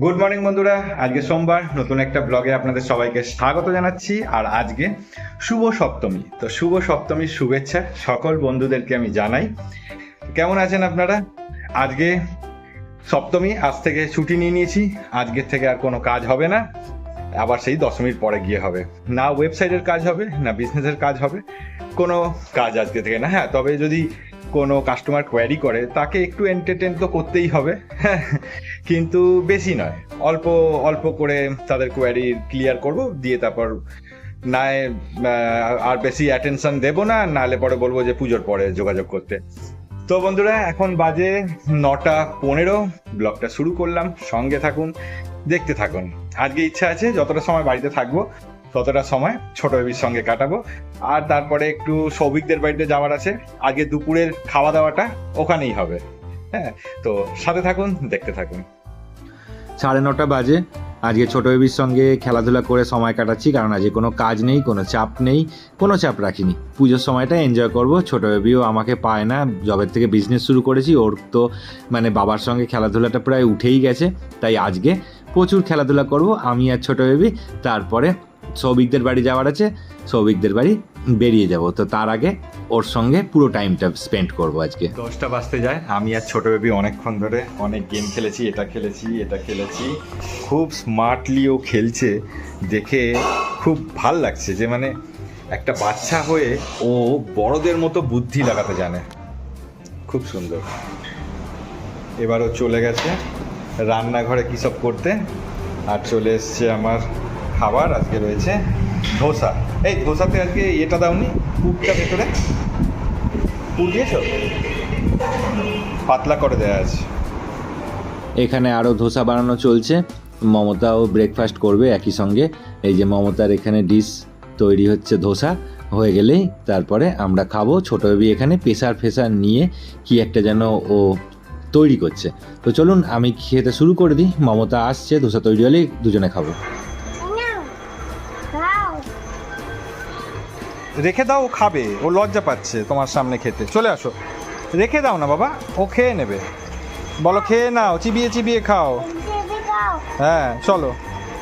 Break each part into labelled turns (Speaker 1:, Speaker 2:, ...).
Speaker 1: Good morning বন্ধুরা। আজকে সোমবার, নতুন একটা ব্লগে আপনাদের সবাইকে স্বাগত জানাচ্ছি। আর আজকে শুভ সপ্তমী। তো শুভ সপ্তমীর শুভেচ্ছা সকল বন্ধুদেরকে আমি জানাই। কেমন আছেন আপনারা? আজকে সপ্তমী, আজ থেকে ছুটি নিয়ে নিয়েছি। আজকের থেকে আর কোনো কাজ হবে না। আবার সেই দশমীর পরে গিয়ে হবে। না ওয়েবসাইটের কাজ হবে, না বিজনেসের কাজ হবে। কোনো কাজ আজকে থেকে না। হ্যাঁ তবে যদি কোনো কাস্টমার কোয়ারি করে, তাকে একটু এন্টারটেন তো করতেই হবে। কিন্তু বেশি নয়। অল্প অল্প করে তাদের কোয়ারি ক্লিয়ার করব, দিয়ে তারপর না আর বেশি অ্যাটেনশন দেবো না, নাহলে পরে বলব যে পুজোর পরে যোগাযোগ করতে। তো বন্ধুরা, এখন বাজে নটা পনেরো ব্লগটা শুরু করলাম। সঙ্গে থাকুন, দেখতে থাকুন। আজকে ইচ্ছা আছে, যতটা সময় বাড়িতে থাকব ততটা সময় ছোট বেবির সঙ্গে কাটাবো। আর তারপরে একটু সৌভিকদের বাড়িতে যাওয়ার আছে। আগে দুপুরের খাওয়া দাওয়াটা ওখানেই হবে। হ্যাঁ তো সাথে থাকুন, দেখতে থাকুন।
Speaker 2: সাড়ে নটা বাজে। আজকে ছোট বেবির সঙ্গে খেলাধুলা করে সময় কাটাচ্ছি, কারণ আজকে কোনো কাজ নেই, কোনো চাপ নেই, কোনো চাপ রাখিনি। পুজোর সময়টা এনজয় করব। ছোট বেবিও আমাকে পায় না। জবের থেকে বিজনেস শুরু করেছি। ওর তো মানে বাবার সঙ্গে খেলাধুলাটা প্রায় উঠেই গেছে। তাই আজকে প্রচুর খেলাধুলা করব, আমি আর ছোট বেবি। তারপরে সৌভিকদের বাড়ি যাওয়ার আছে, সৌভিকদের বাড়ি বেরিয়ে যাব। তো তার আগে ওর সঙ্গে পুরো টাইমটা স্পেন্ড করব আজকে।
Speaker 1: দশটা বাজতে যায়, আমি আর ছোট বেবি অনেকক্ষণ ধরে অনেক গেম খেলেছি, এটা খেলেছি এটা খেলেছি। খুব স্মার্টলি ও খেলছে, দেখে খুব ভালো লাগছে যে মানে একটা বাচ্চা হয়ে ও বড়দের মতো বুদ্ধি লাগাতে জানে। খুব সুন্দর। এবারও চলে গেছে, রান্নাঘরে কী সব করতে? আর চলে এসছে আমার খাবার আজকে রয়েছে ধোসা। এই ধোসাতে আজকে এটা দাওনি পুরটা ভেতরে। দিয়েছ? পাতলা করে দেওয়া আছে।
Speaker 2: এখানে আরও ধোসা বানানো চলছে। মমতাও ব্রেকফাস্ট করবে একই সঙ্গে। এই যে মমতার এখানে ডিশ তৈরি হচ্ছে ধোসা। হয়ে গেলেই তারপরে আমরা খাব। ছোটো বেবি এখানে প্রেসার ফেসার নিয়ে কি একটা যেন ও তৈরি করছে। তো চলুন আমি খেতে শুরু করে দিই। মমতা আসছে, ধোসা তৈরি হলেই দুজনে খাব।
Speaker 1: রেখে দাও, ও খাবে। ও লজ্জা পাচ্ছে তোমার সামনে খেতে। চলে আসো। রেখে দাও না বাবা, ও খেয়ে নেবে। বলো, খেয়ে নাও, চিবিয়ে চিবিয়ে খাও। হ্যাঁ চলো।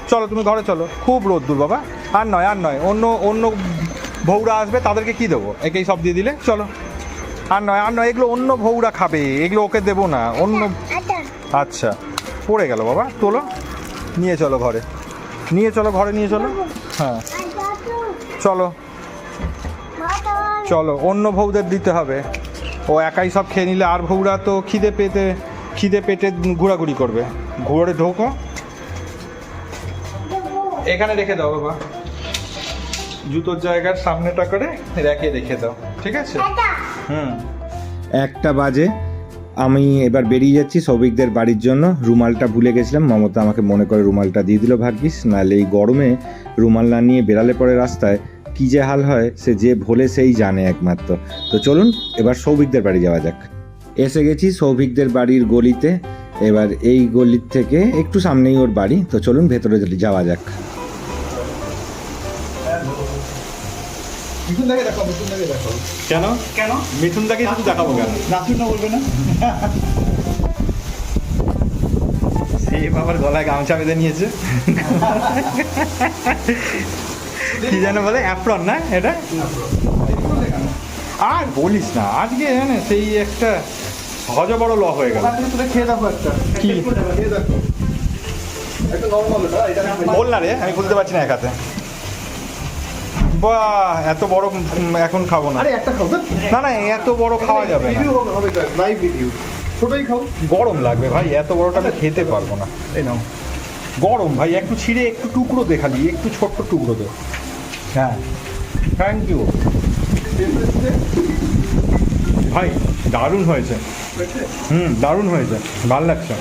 Speaker 1: চলো, তুমি ঘরে চলো। খুব রোদ্দুর বাবা। আর নয় আর নয়, অন্য অন্য ভৌরা আসবে, তাদেরকে কি দেবো? একেই সব দিয়ে দিলে? চলো। আর নয় আর নয়, এগুলো অন্য ভৌরা খাবে। এগুলো ওকে দেবো না। অন্য আচ্ছা। পড়ে গেল বাবা। তোলো। নিয়ে চলো ঘরে। নিয়ে চলো, ঘরে নিয়ে চলো। হ্যাঁ। চলো। চলো অন্য ভৌদের দিতে হবে। ও একাই সব খেয়ে নিলে আর ভৌরা তো খিদে পেতে খিদে পেটে ঘোরাঘুরি করবে। ঘুরে ঢোকো। এখানে রেখে দাও বাবা। জুতোর জায়গার সামনেটা করে রেখে রেখে দাও ঠিক আছে? হুম।
Speaker 2: একটা বাজে। আমি এবার বেরিয়ে যাচ্ছি সৌভিকদের বাড়ির জন্য। রুমালটা ভুলে গেছিলাম। মমতা আমাকে মনে করে রুমালটা দিয়ে দিল ভাগ্যিস। নাহলে এই গরমে রুমাল না নিয়ে বেড়ালে পরে রাস্তায় কী যে হাল হয় সে যে ভোলে সেই জানে একমাত্র। তো চলুন এবার সৌভিকদের বাড়ি যাওয়া যাক। এসে গেছি সৌভিকদের বাড়ির গলিতে। এবার এই গলির থেকে একটু সামনেই ওর বাড়ি। তো চলুন ভেতরে যাওয়া যাক।
Speaker 3: মিঠুন দাকে দেখো মিঠুন
Speaker 1: কেন?
Speaker 3: কেন?
Speaker 1: মিঠুনদাকে শুধু দেখাবো কেন?
Speaker 3: নাচুন না বলবে না?
Speaker 1: সে বাবার গলায় গামছা বেঁধে নিয়েছে। কি যেন বলে অ্যাপ্রন না এটা? আর বলিস না আজকে জানে সেই একটা হজ বড় ল হয়ে গেল।
Speaker 3: খেয়ে দেখো একটা।
Speaker 1: কি? বল না রে আমি বুঝতে পারছি না একাতে। বাহ এত বড় এখন খাব না।
Speaker 3: আরে একটা খাও
Speaker 1: না না এত বড় খাওয়া যাবে না।
Speaker 3: রিভিউ হবে হবে লাইভ রিভিউ ছোটই খাও।
Speaker 1: গরম লাগবে ভাই এত বড়টা আমি খেতে পারব না।
Speaker 3: এই নাও।
Speaker 1: গরম ভাই একটু ছিঁড়ে একটু টুকরো দে খালি একটু ছোট্ট টুকরো দে। হ্যাঁ। থ্যাংক ইউ ভাই দারুণ হয়েছে। হুম দারুণ হয়েছে। ভালো লাগছে।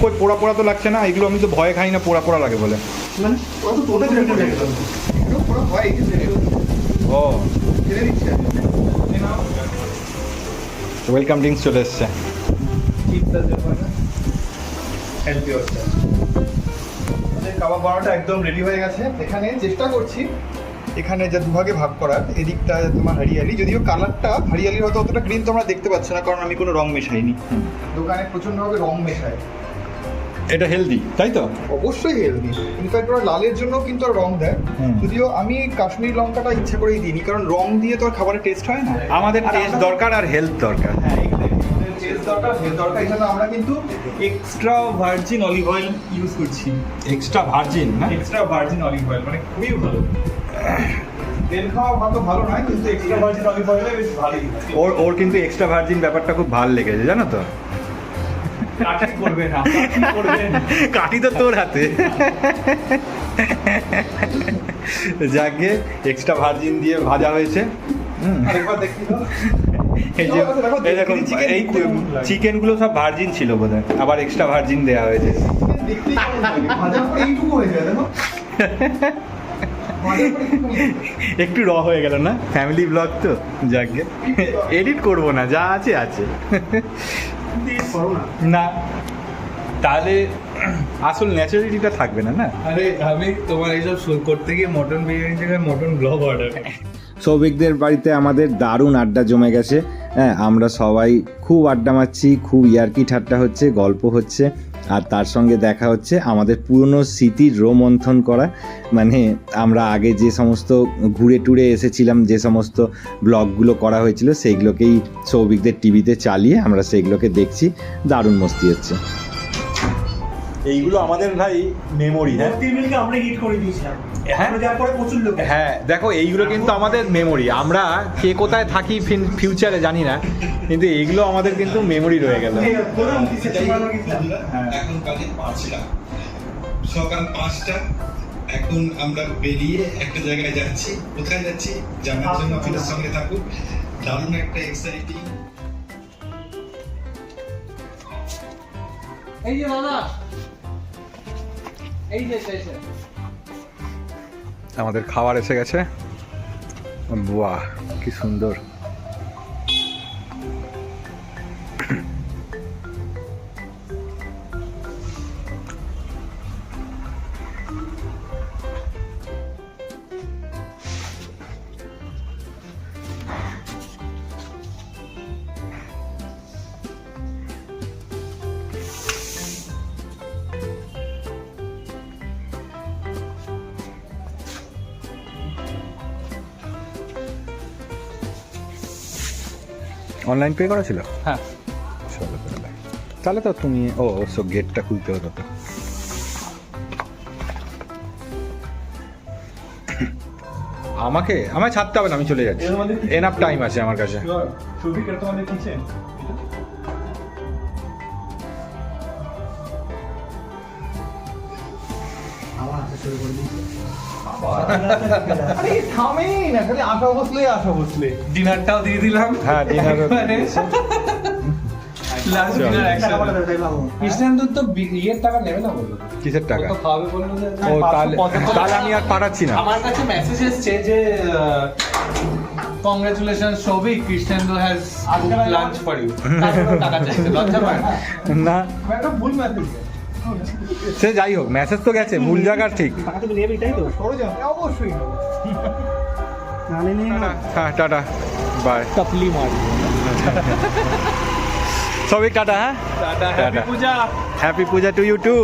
Speaker 1: কই পোড়া পোড়া তো লাগছে না? এগুলো আমি তো ভয়ে খাই না পোড়া পোড়া লাগে বলে।
Speaker 3: মানে
Speaker 1: ও। ওয়েলকাম ড্রিঙ্কস চলে এসছে।
Speaker 3: হেল্প ইউর আমাদের কাবাব বানানোটা একদম রেডি হয়ে গেছে। এখানে চেষ্টা করছি এখানে যে দুভাগে ভাগ করার। এদিকটা তোমার হরিয়ালি যদিও কালারটা হরিয়ালির হয়তো অতটা গ্রিন তোমরা দেখতে পাচ্ছ না কারণ আমি কোনো রং মেশাইনি। দোকানে প্রচণ্ডভাবে রং মেশায়।
Speaker 1: এটা হেলদি তাই তো?
Speaker 3: অবশ্যই হেলদি ইনফ্যাক্ট ওরা লালের জন্য কিন্তু রং দেয়। যদিও আমি কাশ্মীরি লঙ্কাটা ইচ্ছা করেই দিইনি কারণ রং দিয়ে তো আর খাবারের টেস্ট হয় না।
Speaker 1: আমাদের টেস্ট দরকার আর হেলথ দরকার।
Speaker 3: হ্যাঁ দরকার হেলথ দরকার এই জন্য আমরা কিন্তু extra virgin olive oil use করছি।
Speaker 1: এক্সট্রা ভার্জিন না?
Speaker 3: এক্সট্রা ভার্জিন অলিভ অয়েল মানে খুবই ভালো। তেল খাওয়া ভালো ভালো নয় কিন্তু এক্সট্রা ভার্জিন অলিভ অয়েলে বেশ ভালোই
Speaker 1: ওর ওর কিন্তু এক্সট্রা ভার্জিন ব্যাপারটা খুব ভালো লেগেছে জানো তো?
Speaker 3: কাটি
Speaker 1: তো তোর হাতে। যাকে এক্সট্রা ভার্জিন দিয়ে ভাজা হয়েছে। হুম।
Speaker 3: আরেকবার দেখি
Speaker 1: এই যে
Speaker 3: দেখো, দেখো,
Speaker 1: এই দেখুন
Speaker 3: চিকেন
Speaker 1: এই গুলো সব ভার্জিন ছিল বোধহয় আবার এক্সট্রা ভার্জিন দেওয়া হয়েছে
Speaker 3: হয়ে হয়ে।
Speaker 1: একটু র হয়ে গেল না ফ্যামিলি ব্লগ তো যাকে এডিট করব না যা আছে আছে
Speaker 3: না।
Speaker 1: তাহলে আসল ন্যাচারালিটিটা থাকবে না না
Speaker 4: আরে আমি তোমার এইসব শো করতে গিয়ে মটন বিরিয়ানি থেকে মটন ব্লগ অর্ডার
Speaker 2: সৌভিকদের বাড়িতে আমাদের দারুণ আড্ডা জমে গেছে। হ্যাঁ আমরা সবাই খুব আড্ডা মারছি, খুব ইয়ার্কি ঠাট্টা হচ্ছে, গল্প হচ্ছে, আর তার সঙ্গে দেখা হচ্ছে আমাদের পুরনো স্মৃতির রোমন্থন করা। মানে আমরা আগে যে সমস্ত ঘুরে টুরে এসেছিলাম, যে সমস্ত ব্লগগুলো করা হয়েছিল, সেইগুলোকেই সৌভিকদের টিভিতে চালিয়ে আমরা সেইগুলোকে দেখছি। দারুণ মস্তি হচ্ছে।
Speaker 1: এইগুলো আমাদের ভাই মেমোরি হ্যাঁ।
Speaker 5: আমরা হিট করে দিয়েছিলাম।
Speaker 1: হ্যাঁ।
Speaker 5: আমরা পরে প্রচুর লোক
Speaker 1: হ্যাঁ দেখো এইগুলো কিন্তু আমাদের মেমোরি আমরা কে কোথায় থাকি ফিউচারে জানি না কিন্তু এইগুলো আমাদের কিন্তু মেমোরি রয়ে গেল।
Speaker 5: গেছিলাম
Speaker 6: এখন বাজে পাঁচটা সকাল পাঁচটা এখন আমরা বেরিয়ে একটা জায়গায় যাচ্ছি। কোথায় যাচ্ছি? জানার জন্য আমাদের সঙ্গে থাকুক দারুণ একটা এক্সাইটিং
Speaker 4: এই যে দাদা
Speaker 1: আমাদের খাবার এসে গেছে। বাহ কি সুন্দর। অনলাইন পে করা ছিল?
Speaker 4: হ্যাঁ।
Speaker 1: চলো তাহলে তাহলে তো তুমি ও অবশ্য গেটটা খুলতে হতো তো। আমাকে আমায় ছাড়তে হবে না আমি চলে যাচ্ছি।
Speaker 3: এর মধ্যে কি-
Speaker 1: এনাফ টাইম আছে আমার কাছে।
Speaker 3: তোমাদের কিচেন আরে থামেই না খালি আশা বসলে আশা বসলে।
Speaker 4: ডিনারটাও দিয়ে দিলাম।
Speaker 1: হ্যাঁ ডিনার
Speaker 4: কৃষ্ণেন্দুর তো ইয়ের টাকা নেবে না বলল?
Speaker 1: কিসের টাকা?
Speaker 4: ও
Speaker 1: তাহলে তাহলে আমি আর পাঠাচ্ছি না।
Speaker 4: আমার কাছে মেসেজ এসছে যে congratulation Souvik Krishnendu has lunch for you টাকা চাইছে লজ্জা পায় না।
Speaker 3: ভুল মেসেজ
Speaker 1: সে যাই হোক মেসেজ তো গেছে ভুল জায়গার ঠিক।
Speaker 5: তো
Speaker 3: অবশ্যই
Speaker 1: টাটা। হ্যাঁ টাটা। বাই
Speaker 4: টপলি মারি।
Speaker 1: সবই টাটা হ্যাঁ?
Speaker 4: Tata
Speaker 1: happy
Speaker 4: puja.
Speaker 1: Happy puja to you too